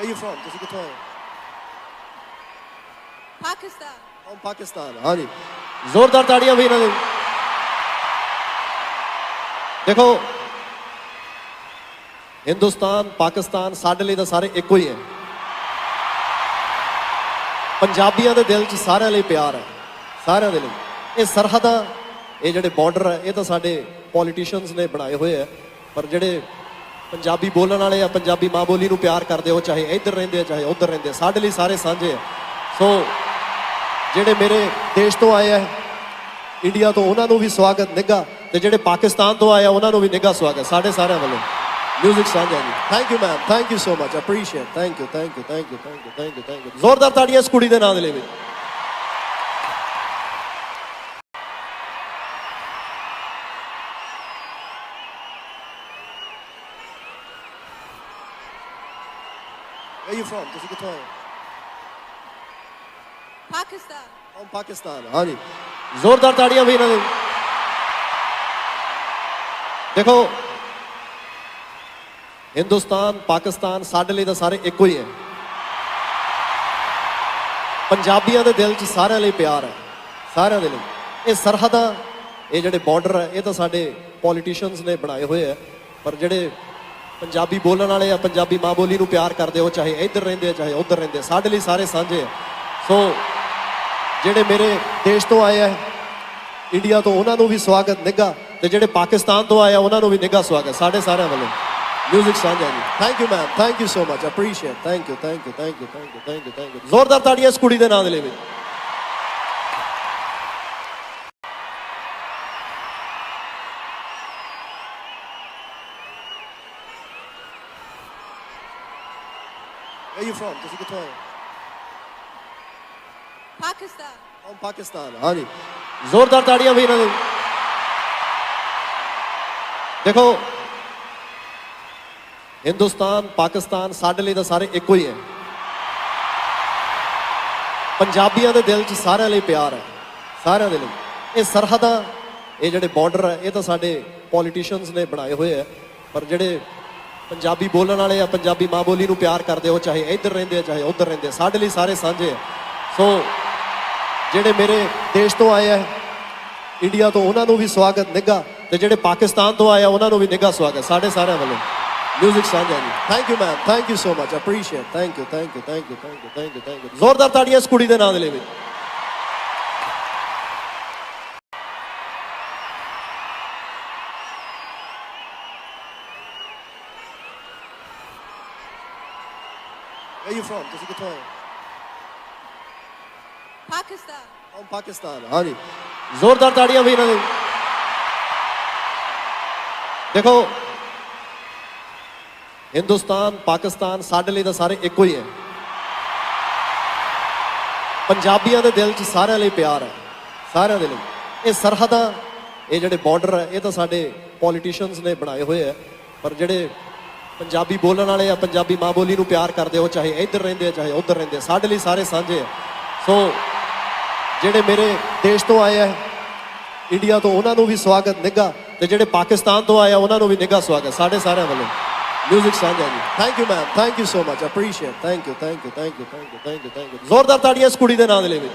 Where you from? ਤੁਸੀਂ ਕਿੱਥੋਂ ਆਏ? Pakistan. From Pakistan. ਹਾਂਜੀ ਜ਼ੋਰਦਾਰ ਤਾੜੀਆਂ ਵੀ ਇਹਨਾਂ ਦੇ ਦੇਖੋ ਹਿੰਦੁਸਤਾਨ ਪਾਕਿਸਤਾਨ ਸਾਡੇ ਲਈ ਤਾਂ ਸਾਰੇ ਇੱਕੋ ਹੀ ਹੈ ਪੰਜਾਬੀਆਂ ਦੇ ਦਿਲ 'ਚ ਸਾਰਿਆਂ ਲਈ ਪਿਆਰ ਹੈ ਸਾਰਿਆਂ ਦੇ ਲਈ ਇਹ ਸਰਹੱਦਾਂ ਇਹ ਜਿਹੜੇ ਬਾਰਡਰ ਹੈ ਇਹ ਤਾਂ ਸਾਡੇ ਪੋਲੀਟੀਸ਼ੀਅਨਸ ਨੇ ਬਣਾਏ ਹੋਏ ਆ ਪਰ ਜਿਹੜੇ ਪੰਜਾਬੀ ਬੋਲਣ ਵਾਲੇ ਆ, ਪੰਜਾਬੀ ਮਾਂ ਬੋਲੀ ਨੂੰ ਪਿਆਰ ਕਰਦੇ ਹੋ ਚਾਹੇ ਇੱਧਰ ਰਹਿੰਦੇ ਆ, ਚਾਹੇ ਉੱਧਰ ਰਹਿੰਦੇ ਸਾਡੇ ਲਈ ਸਾਰੇ ਸਾਂਝੇ ਆ। ਸੋ ਜਿਹੜੇ ਮੇਰੇ ਦੇਸ਼ ਤੋਂ ਆਏ ਆ, ਇੰਡੀਆ ਤੋਂ, ਉਹਨਾਂ ਨੂੰ ਵੀ ਸਵਾਗਤ, ਨਿੱਘਾ, ਤੇ ਜਿਹੜੇ ਪਾਕਿਸਤਾਨ ਤੋਂ ਆਏ ਆ, ਉਹਨਾਂ ਨੂੰ ਵੀ ਨਿੱਘਾ ਸਵਾਗਤ, ਸਾਡੇ ਸਾਰਿਆਂ ਵੱਲੋਂ। ਮਿਊਜ਼ਿਕ ਸਾਂਝਾ ਜੀ। Thank you ma'am thank you so much appreciate thank you thank you thank you thank you thank you thank you ਜ਼ੋਰਦਾਰ ਤਾੜੀਆਂ ਇਸ ਕੁੜੀ ਦੇ ਨਾਂ ਦੇ ਲਈ Where you from? ਤੁਸੀਂ ਕਿੱਥੋਂ ਆਏ ਹੋ? Pakistan. from Pakistan. ਹਾਂਜੀ ਜ਼ੋਰਦਾਰ ਤਾੜੀਆਂ ਵੀ ਇਹਨਾਂ ਦੇ ਦੇਖੋ ਹਿੰਦੁਸਤਾਨ ਪਾਕਿਸਤਾਨ ਸਾਡੇ ਲਈ ਤਾਂ ਸਾਰੇ ਇੱਕੋ ਹੀ ਹੈ ਪੰਜਾਬੀਆਂ ਦੇ ਦਿਲ 'ਚ ਸਾਰਿਆਂ ਲਈ ਪਿਆਰ ਹੈ ਸਾਰਿਆਂ ਦੇ ਲਈ ਇਹ ਸਰਹੱਦਾਂ ਇਹ ਜਿਹੜੇ ਬਾਰਡਰ ਹੈ ਇਹ ਤਾਂ ਸਾਡੇ ਪੋਲੀਟੀਸ਼ੀਅਨਸ ਨੇ ਬਣਾਏ ਹੋਏ ਆ ਪਰ ਜਿਹੜੇ ਪੰਜਾਬੀ ਬੋਲਣ ਵਾਲੇ ਆ, ਪੰਜਾਬੀ ਮਾਂ ਬੋਲੀ ਨੂੰ ਪਿਆਰ ਕਰਦੇ ਹੋ ਚਾਹੇ ਇੱਧਰ ਰਹਿੰਦੇ ਆ, ਚਾਹੇ ਉੱਧਰ ਰਹਿੰਦੇ ਆ, ਸਾਡੇ ਲਈ ਸਾਰੇ ਸਾਂਝੇ ਆ। ਸੋ ਜਿਹੜੇ ਮੇਰੇ ਦੇਸ਼ ਤੋਂ ਆਏ ਆ, ਇੰਡੀਆ ਤੋਂ, ਉਹਨਾਂ ਨੂੰ ਵੀ ਸਵਾਗਤ, ਨਿੱਘਾ। ਤੇ ਜਿਹੜੇ ਪਾਕਿਸਤਾਨ ਤੋਂ ਆਏ ਆ, ਉਹਨਾਂ ਨੂੰ ਵੀ ਨਿੱਘਾ ਸਵਾਗਤ, ਸਾਡੇ ਸਾਰਿਆਂ ਵੱਲੋਂ। ਮਿਊਜ਼ਿਕ ਸਾਂਝਾ ਜੀ। Thank you ma'am thank you so much appreciate thank you thank you thank you thank you thank you thank you ਜ਼ੋਰਦਾਰ ਤਾੜੀਆਂ ਇਸ ਕੁੜੀ ਦੇ ਨਾਂ ਦੇ ਲਈ Where you from? ਤੁਸੀਂ ਕਿੱਥੋਂ ਆਏ ਹੋ? Pakistan. from Pakistan. ਹਾਂਜੀ ਜ਼ੋਰਦਾਰ ਤਾੜੀਆਂ ਵੀ ਇਹਨਾਂ ਦੇ ਦੇਖੋ ਹਿੰਦੁਸਤਾਨ ਪਾਕਿਸਤਾਨ ਸਾਡੇ ਲਈ ਤਾਂ ਸਾਰੇ ਇੱਕੋ ਹੀ ਹੈ ਪੰਜਾਬੀਆਂ ਦੇ ਦਿਲ 'ਚ ਸਾਰਿਆਂ ਲਈ ਪਿਆਰ ਹੈ ਸਾਰਿਆਂ ਦੇ ਲਈ ਇਹ ਸਰਹੱਦਾਂ ਇਹ ਜਿਹੜੇ ਬਾਰਡਰ ਹੈ ਇਹ ਤਾਂ ਸਾਡੇ ਪੋਲੀਟੀਸ਼ੀਅਨਸ ਨੇ ਬਣਾਏ ਹੋਏ ਆ ਪਰ ਜਿਹੜੇ ਪੰਜਾਬੀ ਬੋਲਣ ਵਾਲੇ ਆ ਪੰਜਾਬੀ ਮਾਂ ਬੋਲੀ ਨੂੰ ਪਿਆਰ ਕਰਦੇ ਹੋ, ਚਾਹੇ ਇੱਧਰ ਰਹਿੰਦੇ ਆ, ਚਾਹੇ ਉੱਧਰ ਰਹਿੰਦੇ ਆ, ਸਾਡੇ ਲਈ ਸਾਰੇ ਸਾਂਝੇ ਆ। ਸੋ ਜਿਹੜੇ ਮੇਰੇ ਦੇਸ਼ ਤੋਂ ਆਏ ਆ ਇੰਡੀਆ ਤੋਂ, ਉਹਨਾਂ ਨੂੰ ਵੀ ਸਵਾਗਤ, ਨਿੱਘਾ। ਤੇ ਜਿਹੜੇ ਪਾਕਿਸਤਾਨ ਤੋਂ ਆਏ ਆ, ਉਹਨਾਂ ਨੂੰ ਵੀ ਨਿੱਘਾ ਸਵਾਗਤ, ਸਾਡੇ ਸਾਰਿਆਂ ਵੱਲੋਂ। ਮਿਊਜ਼ਿਕ ਸਾਂਝਾ ਜੀ। Thank you ma'am thank you so much appreciate thank you thank you thank you thank you thank you thank you ਜ਼ੋਰਦਾਰ ਤਾੜੀਆਂ ਇਸ ਕੁੜੀ ਦੇ ਨਾਂ ਦੇ ਲਈ Where you from? ਤੁਸੀਂ ਕਿੱਥੋਂ ਆਏ? Pakistan. from Pakistan. ਹਾਂਜੀ ਜ਼ੋਰਦਾਰ ਤਾੜੀਆਂ ਵੀ ਇਹਨਾਂ ਦੇ ਦੇਖੋ ਹਿੰਦੁਸਤਾਨ ਪਾਕਿਸਤਾਨ ਸਾਡੇ ਲਈ ਤਾਂ ਸਾਰੇ ਇੱਕੋ ਹੀ ਹੈ ਪੰਜਾਬੀਆਂ ਦੇ ਦਿਲ 'ਚ ਸਾਰਿਆਂ ਲਈ ਪਿਆਰ ਹੈ ਸਾਰਿਆਂ ਦੇ ਲਈ ਇਹ ਸਰਹੱਦਾਂ ਇਹ ਜਿਹੜੇ ਬਾਰਡਰ ਹੈ ਇਹ ਤਾਂ ਸਾਡੇ ਪੋਲੀਟੀਸ਼ੀਅਨਸ ਨੇ ਬਣਾਏ ਹੋਏ ਆ ਪਰ ਜਿਹੜੇ ਪੰਜਾਬੀ ਬੋਲਣ ਵਾਲੇ ਆ, ਪੰਜਾਬੀ ਮਾਂ ਬੋਲੀ ਨੂੰ ਪਿਆਰ ਕਰਦੇ ਹੋ, ਚਾਹੇ ਇੱਧਰ ਰਹਿੰਦੇ ਆ, ਚਾਹੇ ਉੱਧਰ ਰਹਿੰਦੇ ਆ, ਸਾਡੇ ਲਈ ਸਾਰੇ ਸਾਂਝੇ ਆ। ਸੋ, ਜਿਹੜੇ ਮੇਰੇ ਦੇਸ਼ ਤੋਂ ਆਏ ਆ, ਇੰਡੀਆ ਤੋਂ, ਉਹਨਾਂ ਨੂੰ ਵੀ ਸਵਾਗਤ, ਨਿੱਘਾ। ਤੇ ਜਿਹੜੇ ਪਾਕਿਸਤਾਨ ਤੋਂ ਆਏ ਆ, ਉਹਨਾਂ ਨੂੰ ਵੀ ਨਿੱਘਾ ਸਵਾਗਤ, ਸਾਡੇ ਸਾਰਿਆਂ ਵੱਲੋਂ। ਮਿਊਜ਼ਿਕ ਸਾਂਝਾ ਜੀ। Thank you ma'am thank you so much appreciate thank you thank you thank you thank you thank you ਜ਼ੋਰਦਾਰ ਤਾੜੀਆਂ ਇਸ ਕੁੜੀ ਦੇ ਨਾਂ ਦੇ ਲਈ ਵੀ।